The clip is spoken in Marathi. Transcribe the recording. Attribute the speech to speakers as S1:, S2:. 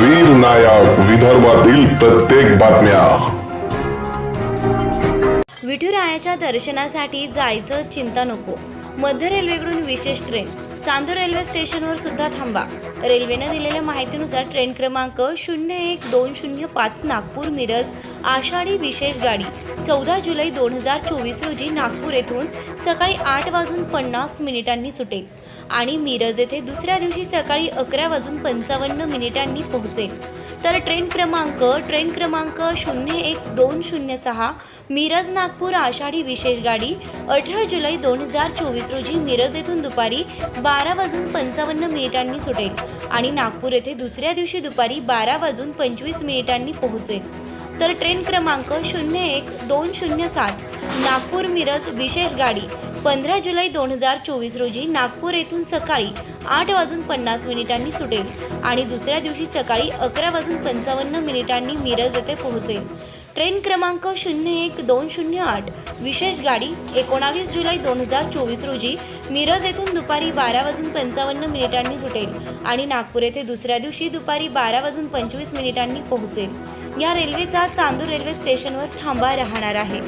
S1: वीर नायक विदर्भातील प्रत्येक बातम्या.
S2: विठुरायाच्या दर्शनासाठी जायचं चिंता नको. मध्य रेल्वेकडून विशेष ट्रेन. चांदूर रेल्वे स्टेशनवर सुद्धा थांबा. रेल्वेनं दिलेल्या माहितीनुसार ट्रेन क्रमांक शून्य एक दोन शून्य पाच नागपूर मिरज आषाढी विशेष गाडी चौदा जुलै दोन हजार चोवीस रोजी नागपूर येथून सकाळी आठ वाजून पन्नास मिनिटांनी सुटेल आणि मिरज येथे दुसऱ्या दिवशी सकाळी अकरा वाजून पंचावन्न मिनिटांनी पोहोचेल. तर ट्रेन क्रमांक ट्रेन क्रमांक शून्य एक दोन शून्य सहा मिरज नागपूर आषाढी विशेष गाडी अठरा जुलै दोन हजार चोवीस रोजी मिरज येथून दुपारी बारा वाजून पंचावन्न मिनिटांनी सुटेल आणि नागपूर येथे दुसऱ्या दिवशी दुपारी बारा वाजून पंचवीस मिनिटांनी पोहोचेल. तर ट्रेन क्रमांक शून्य एक दोन शून्य सात नागपूर मिरज विशेष गाडी पंधरा जुलै दोन हजार चोवीस रोजी नागपूर येथून सकाळी आठ वाजून पन्नास मिनिटांनी सुटेल आणि दुसऱ्या दिवशी सकाळी अकरा वाजून पंचावन्न मिनिटांनी मिरज येथे पोहोचेल. ट्रेन क्रमांक शून्य एक दोन शून्य आठ विशेष गाडी एकोणावीस जुलै दोन हजार चोवीस रोजी मिरज येथून दुपारी बारा वाजून पंचावन्न मिनिटांनी सुटेल आणि नागपूर येथे दुसऱ्या दिवशी दुपारी बारा वाजून पंचवीस मिनिटांनी पोहोचेल. या रेल्वेचा चांदूर रेल्वे स्टेशनवर थांबा राहणार आहे.